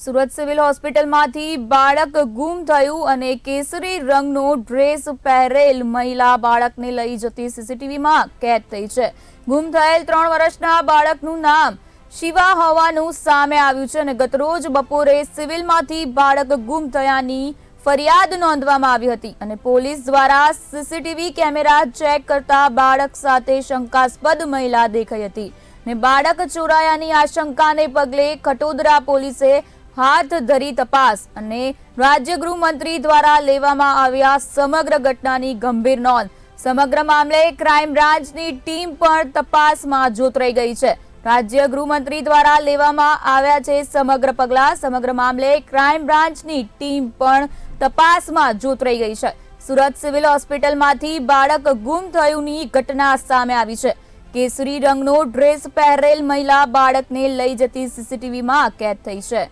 Surat civil હોસ્પિટલમાંથી બાળક ગુમ થયું અને કેસરી રંગનો ડ્રેસ પહેરેલ મહિલા બાળકને લઈ જતી સીસીટીવીમાં કેદ થઈ છે. ગુમ થયેલ ત્રણ વર્ષના બાળકનું નામ શિવા હોવાનું સામે આવ્યું છે અને ગતરોજ બપોરે સિવિલમાંથી બાળક ગુમ થયાની ફરિયાદ નોંધવામાં આવી હતી અને પોલીસ દ્વારા સીસીટીવી કેમેરા ચેક કરતા બાળક સાથે શંકાસ્પદ મહિલા દેખાઈ હતી. ને બાળક ચોરાયાની આશંકાને પગલે ખટોદરા પોલીસે હાથ ધરી તપાસ અને રાજ્ય ગૃહમંત્રી દ્વારા લેવામાં આવ્યા સમગ્ર ઘટનાની ગંભીર નોંધ. સમગ્ર મામલે ક્રાઇમ બ્રાન્ચની ટીમ પણ તપાસમાં જોતરાઈ ગઈ છે. રાજ્ય ગૃહમંત્રી દ્વારા લેવામાં આવ્યા છે સમગ્ર પગલાં. સમગ્ર મામલે ક્રાઇમ બ્રાન્ચની ટીમ પણ તપાસમાં જોતરાઈ ગઈ છે. સુરત સિવિલ હોસ્પિટલમાંથી બાળક ગુમ થયુંની ઘટના સામે આવી છે. કેસરી રંગનો ડ્રેસ પહેરેલ મહિલા બાળકને લઈ જતી સીસીટીવીમાં કેદ થઈ છે.